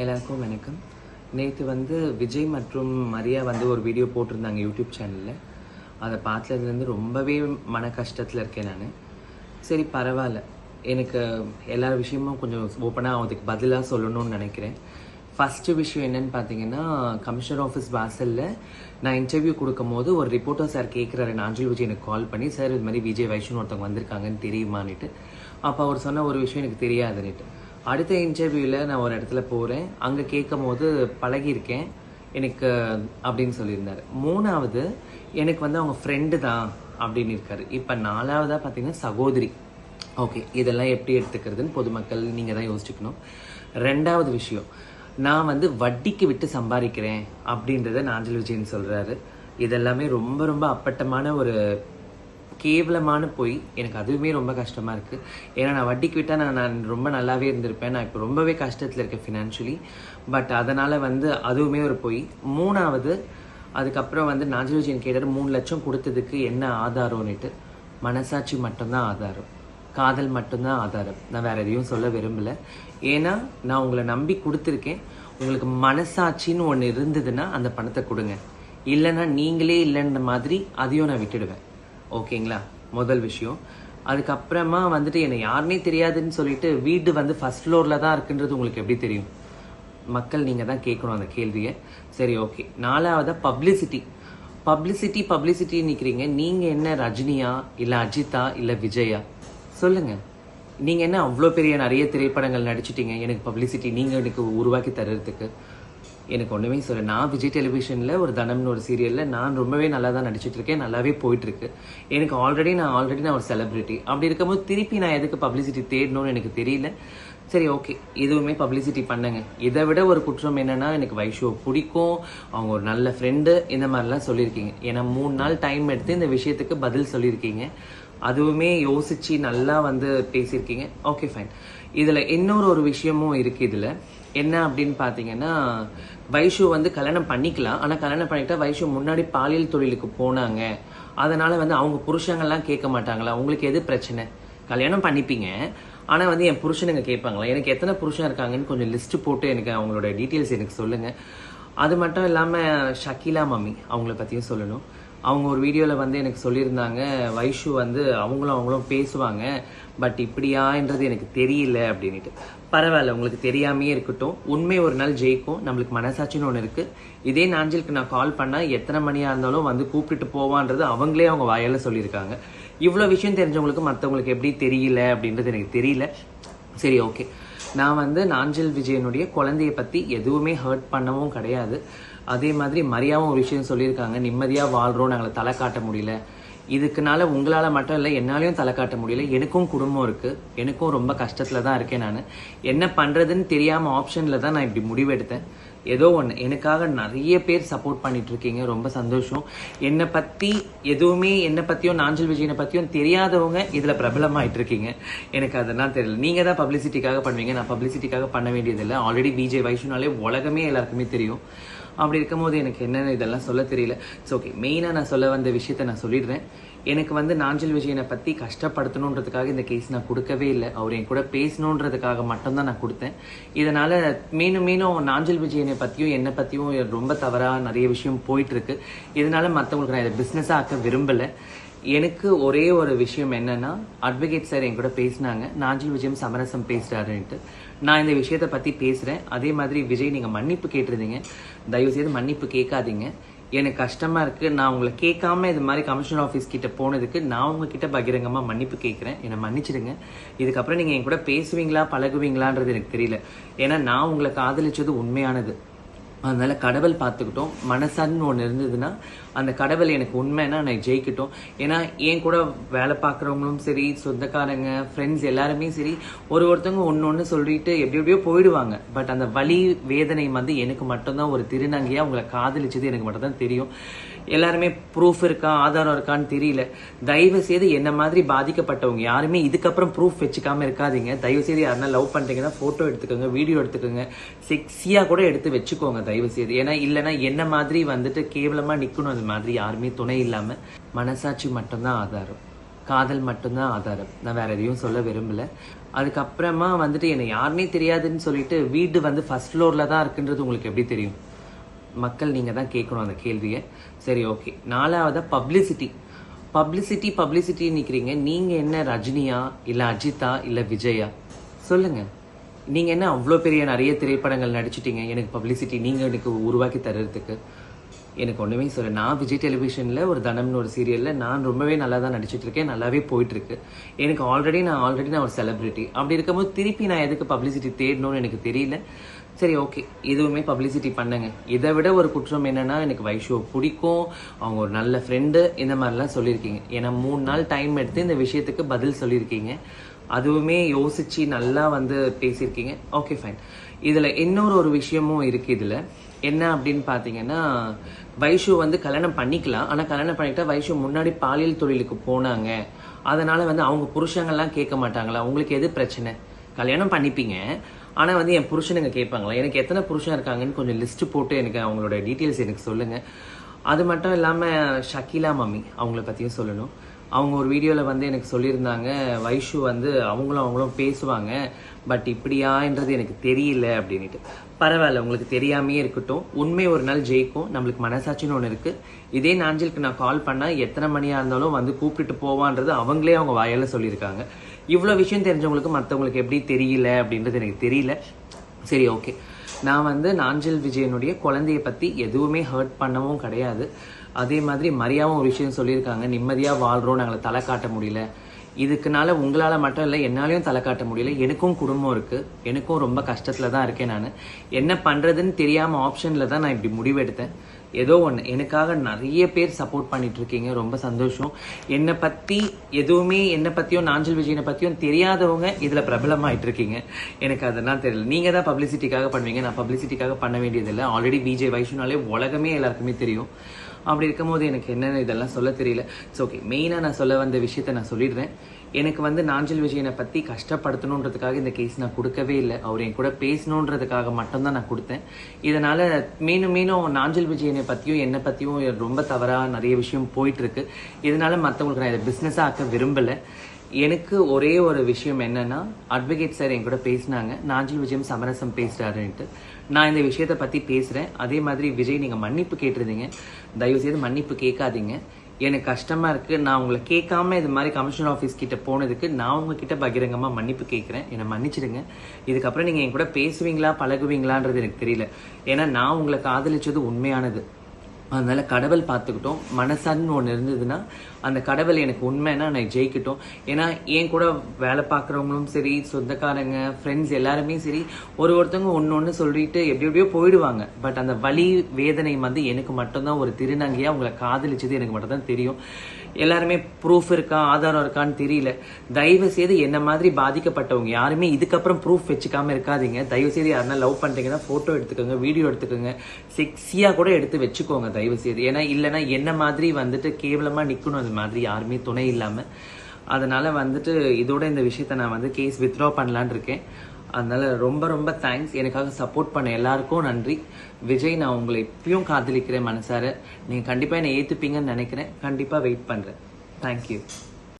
எல்லாருக்கும் வணக்கம். நேற்று வந்து விஜய் மற்றும் மரியா வந்து ஒரு வீடியோ போட்டிருந்தாங்க யூடியூப் சேனலில் அதை பார்த்ததுலேருந்து ரொம்பவே மன கஷ்டத்தில் இருக்கேன் நான். சரி பரவாயில்ல. எனக்கு எல்லா விஷயமும் கொஞ்சம் ஓப்பனாக அதுக்கு பதிலாக சொல்லணும்னு நினைக்கிறேன். ஃபஸ்ட்டு விஷயம் என்னன்னு பார்த்தீங்கன்னா கமிஷனர் ஆஃபீஸ் வாசலில் நான் இன்டர்வியூ கொடுக்கும்போது ஒரு ரிப்போர்ட்டர் சார் கேட்குறாரு நாஞ்சில் விஜய் எனக்கு கால் பண்ணி சார் இது மாதிரி விஜய் வைஷ்ணு ஒருத்தவங்க வந்திருக்காங்கன்னு தெரியுமான்னுட்டு. அப்போ அவர் சொன்ன ஒரு விஷயம் எனக்கு தெரியாதுன்னுட்டு. அடுத்த இன்டர்வியூவில் நான் ஒரு இடத்துல போகிறேன் அங்கே கேட்கும் போது பழகியிருக்கேன். எனக்கு அப்படின்னு சொல்லியிருந்தார். மூணாவது எனக்கு வந்து அவங்க ஃப்ரெண்டு தான் அப்படின்னு இருக்காரு. இப்போ நாலாவதாக பார்த்தீங்கன்னா சகோதரி. ஓகே இதெல்லாம் எப்படி எடுத்துக்கிறதுன்னு பொதுமக்கள் நீங்கள் தான் யோசிச்சுக்கணும். ரெண்டாவது விஷயம் நான் வந்து வட்டிக்கு விட்டு சம்பாதிக்கிறேன் அப்படின்றத நாஞ்சல் விஜயன் சொல்கிறாரு இதெல்லாமே ரொம்ப ரொம்ப அப்பட்டமான ஒரு கேவலமான பொய். எனக்கு அதுவுமே ரொம்ப கஷ்டமாக இருக்குது ஏன்னா நான் வட்டிக்கு விட்டால் நான் நான் ரொம்ப நல்லாவே இருந்திருப்பேன். நான் இப்போ ரொம்பவே கஷ்டத்தில் இருக்கேன் ஃபினான்ஷியலி பட் அதனால் வந்து அதுவுமே ஒரு பொய். மூணாவது அதுக்கப்புறம் வந்து நாஜல் கேட்டார் மூணு லட்சம் கொடுத்ததுக்கு என்ன ஆதாரம்னுட்டு. மனசாட்சி மட்டும்தான் ஆதாரம். காதல் மட்டும்தான் ஆதாரம். நான் வேற எதையும் சொல்ல விரும்பலை. ஏன்னா நான் உங்களை நம்பி கொடுத்துருக்கேன். உங்களுக்கு மனசாட்சின்னு ஒன்று இருந்ததுன்னா அந்த பணத்தை கொடுங்க. இல்லைன்னா நீங்களே இல்லைன்ற மாதிரி அதையும் நான் விட்டுடுவேன். ஓகேங்களா? முதல் விஷயம். அதுக்கப்புறமா வந்துட்டு என்னை யாருனே தெரியாதுன்னு சொல்லிட்டு வீடு வந்து ஃபர்ஸ்ட் ஃப்ளோரில் தான் இருக்குன்றது உங்களுக்கு எப்படி தெரியும்? மக்கள் நீங்கள் தான் கேட்கணும் அந்த கேள்வியை. சரி ஓகே. நாலாவதாக பப்ளிசிட்டி பப்ளிசிட்டி பப்ளிசிட்டி நிற்கிறீங்க நீங்கள் என்ன ரஜினியா இல்லை அஜித்தா இல்லை விஜயா? சொல்லுங்கள் நீங்கள் என்ன அவ்வளோ பெரிய நிறைய திரைப்படங்கள் நடிச்சிட்டிங்க. எனக்கு பப்ளிசிட்டி நீங்கள் எனக்கு உருவாக்கி தர்றதுக்கு. எனக்கு ஒன்றுமே சொல்ல நான் விஜய் டெலிவிஷனில் ஒரு தனம்னு ஒரு சீரியலில் நான் ரொம்பவே நல்லா தான் நடிச்சிட்ருக்கேன் நல்லாவே போயிட்டுருக்கு. எனக்கு ஆல்ரெடி நான் ஆல்ரெடி நான் ஒரு செலிப்ரிட்டி அப்படி இருக்கும்போது திருப்பி நான் எதுக்கு பப்ளிசிட்டி தேடணும்னு எனக்கு தெரியல. சரி ஓகே இதுவுமே பப்ளிசிட்டி பண்ணுங்க. இதை விட ஒரு குற்றம் என்னன்னா எனக்கு வைஷோ பிடிக்கும். அவங்க ஒரு நல்ல ஃப்ரெண்டு இந்த மாதிரிலாம் சொல்லியிருக்கீங்க. ஏன்னா மூணு நாள் டைம் எடுத்து இந்த விஷயத்துக்கு பதில் சொல்லியிருக்கீங்க. அதுவுமே யோசிச்சு நல்லா வந்து பேசியிருக்கீங்க. ஓகே ஃபைன் இதில் இன்னொரு ஒரு விஷயமும் இருக்குது இதில். என்ன அப்படின்னு பார்த்தீங்கன்னா வைஷு வந்து கல்யாணம் பண்ணிக்கலாம். ஆனால் கல்யாணம் பண்ணிக்கிட்டா வைஷு முன்னாடி பாலியல் தொழிலுக்கு போனாங்க. அதனால வந்து அவங்க புருஷங்கள்லாம் கேட்க மாட்டாங்களா? உங்களுக்கு எது பிரச்சனை? கல்யாணம் பண்ணிப்பீங்க. ஆனால் வந்து என் புருஷனுங்க கேட்பாங்களா? எனக்கு எத்தனை புருஷன் இருக்காங்கன்னு கொஞ்சம் லிஸ்ட் போட்டு எனக்கு அவங்களோட டீட்டெயில்ஸ் எனக்கு சொல்லுங்கள் அது மட்டும் இல்லாமல் ஷக்கீலா மம்மி அவங்கள பற்றியும் சொல்லணும். அவங்க ஒரு வீடியோவில் வந்து எனக்கு சொல்லியிருந்தாங்க வைஷு வந்து அவங்களும் அவங்களும் பேசுவாங்க பட் இப்படியான்றது எனக்கு தெரியல அப்படின்ட்டு பரவாயில்ல உங்களுக்கு தெரியாமையே இருக்கட்டும். உண்மை ஒரு நாள் ஜெயிக்கும். நம்மளுக்கு மனசாட்சின்னு ஒன்று இருக்குது இதே நாஞ்சலுக்கு நான் கால் பண்ணால் எத்தனை மணியாக இருந்தாலும் வந்து கூப்பிட்டுட்டு போவான்றது அவங்களே அவங்க வாயால் சொல்லியிருக்காங்க. இவ்வளோ விஷயம் தெரிஞ்சவங்களுக்கு மற்றவங்களுக்கு எப்படி தெரியல அப்படின்றது எனக்கு தெரியல. சரி ஓகே நான் வந்து நாஞ்சல் விஜயனுடைய குழந்தைய பற்றி எதுவுமே ஹர்ட் பண்ணவும் கிடையாது. அதே மாதிரி மரியாவும் ஒரு விஷயம் சொல்லியிருக்காங்க. நிம்மதியாக வாழ்கிறோம் நாங்களை தலை காட்ட முடியல. இதுக்குனால உங்களால் மட்டும் இல்லை என்னாலையும் தலை காட்ட முடியல. எனக்கும் குடும்பம் இருக்குது எனக்கும் ரொம்ப கஷ்டத்தில் தான் இருக்கேன் நான். என்ன பண்ணுறதுன்னு தெரியாமல் ஆப்ஷனில் தான் நான் இப்படி முடிவெடுத்தேன். ஏதோ ஒன்று எனக்காக நிறைய பேர் சப்போர்ட் பண்ணிட்டு இருக்கீங்க ரொம்ப சந்தோஷம். என்னை பற்றி எதுவுமே என்னை பற்றியும் நாஞ்சல் விஜயனை பற்றியும் தெரியாதவங்க இதில் பிரபலமாயிட்டு இருக்கீங்க எனக்கு அதெல்லாம் தெரியல. நீங்கள் தான் பப்ளிசிட்டிக்காக பண்ணுவீங்க. நான் பப்ளிசிட்டிக்காக பண்ண வேண்டியதில்லை. ஆல்ரெடி விஜய் வைஷ்ணாலே உலகமே எல்லாருக்குமே தெரியும். அப்படி இருக்கும்போது எனக்கு என்னென்ன இதெல்லாம் சொல்ல தெரியல. ஸோ ஓகே மெயினாக நான் சொல்ல வந்த விஷயத்த நான் சொல்லிடுறேன். எனக்கு வந்து நாஞ்சல் விஜயனை பற்றி கஷ்டப்படுத்தணுன்றதுக்காக இந்த கேஸ் நான் கொடுக்கவே இல்லை. அவர் என் கூட பேசணுன்றதுக்காக மட்டும்தான் நான் கொடுத்தேன். இதனால் மீண்டும் மீண்டும் நாஞ்சல் விஜயனை பற்றியும் என்னை பற்றியும் ரொம்ப தவறாக நிறைய விஷயம் போயிட்டுருக்கு. இதனால் மற்றவங்களுக்கு நான் இதை பிஸ்னஸாக ஆக்க விரும்பலை. எனக்கு ஒரே ஒரு விஷயம் என்னன்னா அட்வொகேட் சார் என் கூட பேசினாங்க. நாஞ்சில் விஜயம் சமரசம் பேசுறாருன்ட்டு. நான் இந்த விஷயத்த பத்தி பேசுறேன். அதே மாதிரி விஜய் நீங்க மன்னிப்பு கேட்டிருந்தீங்க. தயவு செய்து மன்னிப்பு கேட்காதீங்க. எனக்கு கஷ்டமா இருக்கு. நான் உங்களை கேட்காம இது மாதிரி கமிஷனர் ஆஃபீஸ் கிட்ட போனதுக்கு நான் உங்ககிட்ட பகிரங்கமா மன்னிப்பு கேட்கிறேன். என்னை மன்னிச்சிடுங்க. இதுக்கப்புறம் நீங்க என் கூட பேசுவீங்களா பழகுவீங்களான்றது எனக்கு தெரியல. ஏன்னா நான் உங்களை காதலிச்சது உண்மையானது. அதனால் கடவுள் பார்த்துக்கிட்டோம். மனசான்னு ஒன்று இருந்ததுன்னா அந்த கடவுள் எனக்கு உண்மைன்னா நான் ஜெயிக்கட்டும். ஏன்னா என் கூட வேலை பார்க்குறவங்களும் சரி சொந்தக்காரங்க ஃப்ரெண்ட்ஸ் எல்லாருமே சரி ஒரு ஒருத்தவங்க ஒன்று ஒன்று சொல்லிட்டு எப்படி எப்படியோ போயிடுவாங்க. பட் அந்த வலி வேதனை வந்து எனக்கு மட்டும்தான் ஒரு திருநங்கையாக உங்களை காதலிச்சது எனக்கு மட்டும்தான் தெரியும். எல்லாருமே ப்ரூஃப் இருக்கா ஆதாரம் இருக்கான்னு தெரியல. தயவு செய்து என்ன மாதிரி பாதிக்கப்பட்டவங்க யாருமே இதுக்கப்புறம் ப்ரூஃப் வச்சுக்காம இருக்காதீங்க. தயவு செய்து யாருன்னா லவ் பண்ணுறீங்கன்னா ஃபோட்டோ எடுத்துக்கோங்க வீடியோ எடுத்துக்கோங்க. செக்ஸியாக கூட எடுத்து வச்சுக்கோங்க தயவு செய்து. ஏன்னா இல்லைன்னா என்ன மாதிரி வந்துட்டு கேவலமாக நிற்கணும் அது மாதிரி யாருமே துணை இல்லாமல் மனசாட்சி மட்டும்தான் ஆதாரம். காதல் மட்டும்தான் ஆதாரம். நான் வேற எதையும் சொல்ல விரும்பல. அதுக்கப்புறமா வந்துட்டு என்னை யாருமே தெரியாதுன்னு சொல்லிட்டு வீடு வந்து ஃபர்ஸ்ட் ஃப்ளோரில் தான் இருக்குன்றது உங்களுக்கு எப்படி தெரியும்? மக்கள் நீங்கள் தான் கேட்கணும் அந்த கேள்வியை. சரி ஓகே நாலாவதாக பப்ளிசிட்டி பப்ளிசிட்டி பப்ளிசிட்டி நிற்கிறீங்க நீங்கள் என்ன ரஜினியா இல்லை அஜித்தா இல்லை விஜயா? சொல்லுங்கள் நீங்கள் என்ன அவ்வளோ பெரிய நிறைய திரைப்படங்கள் நடிச்சிட்டீங்க? எனக்கு பப்ளிசிட்டி நீங்கள் எனக்கு உருவாக்கி தர்றதுக்கு. எனக்கு ஒன்றுமே சொல்ல நான் விஜய் டெலிவிஷனில் ஒரு தனம்னு ஒரு சீரியலில் நான் ரொம்பவே நல்லா தான் நடிச்சிட்ருக்கேன் நல்லாவே போயிட்டுருக்கு. எனக்கு ஆல்ரெடி நான் ஆல்ரெடி நான் ஒரு செலிப்ரிட்டி அப்படி இருக்கும்போது திருப்பி நான் எதுக்கு பப்ளிசிட்டி தேடணும்னு எனக்கு தெரியல. சரி ஓகே இதுவுமே பப்ளிசிட்டி பண்ணுங்க. இதை விட ஒரு குற்றம் என்னன்னா எனக்கு வைஷோ பிடிக்கும். அவங்க ஒரு நல்ல ஃப்ரெண்டு இந்த மாதிரிலாம் சொல்லியிருக்கீங்க. ஏன்னா மூணு நாள் டைம் எடுத்து இந்த விஷயத்துக்கு பதில் சொல்லியிருக்கீங்க. அதுவுமே யோசிச்சு நல்லா வந்து பேசியிருக்கீங்க. ஓகே ஃபைன் இதில் இன்னொரு ஒரு விஷயமும் இருக்குது இதில். என்ன அப்படின்னு பார்த்தீங்கன்னா வைஷு வந்து கல்யாணம் பண்ணிக்கலாம். ஆனால் கல்யாணம் பண்ணிட்டா வைஷு முன்னாடி பாலியல் தொழிலுக்கு போனாங்க. அதனால் வந்து அவங்க புருஷங்கள்லாம் கேட்க மாட்டாங்களா? உங்களுக்கு எது பிரச்சனை? கல்யாணம் பண்ணிப்பீங்க. ஆனால் வந்து என் புருஷனுங்க கேட்பாங்களா? எனக்கு எத்தனை புருஷன் இருக்காங்கன்னு கொஞ்சம் லிஸ்ட்டு போட்டு எனக்கு அவங்களோட டீட்டெயில்ஸ் எனக்கு சொல்லுங்க. அது மட்டும் இல்லாமல் ஷக்கீலா மம்மி அவங்கள பற்றியும் சொல்லணும். அவங்க ஒரு வீடியோவில் வந்து எனக்கு சொல்லியிருந்தாங்க வைஷு வந்து அவங்களும் அவங்களும் பேசுவாங்க பட் இப்படியான்றது எனக்கு தெரியல அப்படின்ட்டு பரவாயில்ல உங்களுக்கு தெரியாமையே இருக்கட்டும். உண்மை ஒரு நாள் ஜெயிக்கும். நம்மளுக்கு மனசாட்சின்னு ஒன்று இருக்குது இதே நாஞ்சலுக்கு நான் கால் பண்ணால் எத்தனை மணியாக இருந்தாலும் வந்து கூப்பிட்டுட்டு போவான்றது அவங்களே அவங்க வாயால் சொல்லியிருக்காங்க. இவ்வளோ விஷயம் தெரிஞ்சவங்களுக்கு மற்றவங்களுக்கு எப்படி தெரியல அப்படின்றது எனக்கு தெரியல. சரி ஓகே நான் வந்து நாஞ்சல் விஜயனுடைய குழந்தைய பற்றி எதுவுமே ஹர்ட் பண்ணவும் கிடையாது. அதே மாதிரி மரியாவும் ஒரு விஷயம் சொல்லியிருக்காங்க. நிம்மதியாக வாழ்கிறோம் நாங்களை தலை காட்ட முடியல. இதுக்குனால உங்களால் மட்டும் இல்லை என்னாலையும் தலை காட்ட முடியல. எனக்கும் குடும்பம் இருக்குது எனக்கும் ரொம்ப கஷ்டத்தில் தான் இருக்கேன் நான். என்ன பண்ணுறதுன்னு தெரியாமல் ஆப்ஷனில் தான் நான் இப்படி முடிவெடுத்தேன். ஏதோ ஒன்று எனக்காக நிறைய பேர் சப்போர்ட் பண்ணிட்டு இருக்கீங்க ரொம்ப சந்தோஷம். என்னை பற்றி எதுவுமே என்னை பற்றியும் நாஞ்சல் விஜயனை பற்றியும் தெரியாதவங்க இதில் பிரபலமாகிட்டு இருக்கீங்க எனக்கு அதெல்லாம் தெரியல. நீங்கள் தான் பப்ளிசிட்டிக்காக பண்ணுவீங்க. நான் பப்ளிசிட்டிக்காக பண்ண வேண்டியதில்லை. ஆல்ரெடி விஜய் வைஷ்ணுனாலே உலகமே எல்லாருக்குமே தெரியும். அப்படி இருக்கும்போது எனக்கு என்னென்ன இதெல்லாம் சொல்ல தெரியல. ஸோ ஓகே மெயினாக நான் சொல்ல வந்த விஷயத்த நான் சொல்லிடுறேன். எனக்கு வந்து நாஞ்சல் விஜயனை பற்றி கஷ்டப்படுத்தணுன்றதுக்காக இந்த கேஸ் நான் கொடுக்கவே இல்லை. அவர் என் கூட பேசணுன்றதுக்காக மட்டும்தான் நான் கொடுத்தேன். இதனால் மீண்டும் மீனும் நாஞ்சல் விஜயனை பற்றியும் என்னை பற்றியும் ரொம்ப தவறாக நிறைய விஷயம் போயிட்டுருக்கு. இதனால் மற்றவங்களுக்கு நான் இதை பிஸ்னஸாக ஆக்க விரும்பலை. எனக்கு ஒரே ஒரு விஷயம் என்னன்னா அட்வொகேட் சார் என் கூட பேசினாங்க நாஞ்சில் விஜயம் சமரசம் பேசுகிறாருன்ட்டு நான் இந்த விஷயத்தை பற்றி பேசுகிறேன் அதே மாதிரி விஜய் நீங்கள் மன்னிப்பு கேட்டிருந்தீங்க. தயவு செய்து மன்னிப்பு கேட்காதீங்க. எனக்கு கஷ்டமாக இருக்குது நான் உங்களை கேட்காம இது மாதிரி கமிஷனர் ஆஃபீஸ் கிட்ட போனதுக்கு நான் உங்ககிட்ட பகிரங்கமாக மன்னிப்பு கேட்குறேன். என்னை மன்னிச்சிடுங்க. இதுக்கப்புறம் நீங்கள் என் கூட பேசுவீங்களா பழகுவீங்களான்றது எனக்கு தெரியல. ஏன்னா நான் உங்களை காதலிச்சது உண்மையானது. அதனால் கடவுள் பார்த்துக்கிட்டோம். மனசான்னு ஒன்று இருந்ததுன்னா அந்த கடவுள் எனக்கு உண்மைன்னா நான் ஜெயிக்கட்டும். ஏன்னா என் கூட வேலை பார்க்குறவங்களும் சரி சொந்தக்காரங்க ஃப்ரெண்ட்ஸ் எல்லாருமே சரி ஒரு ஒருத்தவங்க ஒன்று ஒன்று சொல்லிட்டு எப்படி எப்படியோ போயிடுவாங்க. பட் அந்த வலி வேதனை வந்து எனக்கு மட்டும்தான் ஒரு திருநங்கையாக உங்களை காதலிச்சது எனக்கு மட்டும்தான் தெரியும். எல்லாருமே ப்ரூஃப் இருக்கா ஆதாரம் இருக்கான்னு தெரியல. தயவு செய்து என்ன மாதிரி பாதிக்கப்பட்டவங்க யாருமே இதுக்கப்புறம் ப்ரூஃப் வச்சுக்காம இருக்காதீங்க. தயவு செய்து யாருன்னா லவ் பண்ணுறீங்கன்னா ஃபோட்டோ எடுத்துக்கோங்க வீடியோ எடுத்துக்கோங்க. செக்ஸியாக கூட எடுத்து வச்சுக்கோங்க தயவு செய்து. ஏன்னா இல்லைன்னா என்ன மாதிரி வந்துட்டு கேவலமாக நிற்கணும் அது மாதிரி யாருமே துணை இல்லாமல் அதனால் வந்துட்டு இதோட இந்த விஷயத்த நான் வந்து கேஸ் வித்ட்ரா பண்ணலான்னு இருக்கேன். அதனால் ரொம்ப ரொம்ப தேங்க்ஸ் எனக்காக சப்போர்ட் பண்ண எல்லாருக்கும் நன்றி. விஜய் நான் உங்களை இப்பயும் காதலிக்கிறேன் மனசார. நீங்கள் கண்டிப்பாக என்னை ஏற்றுப்பீங்கன்னு நினைக்கிறேன். கண்டிப்பாக வெயிட் பண்ணுறேன் தேங்க்யூ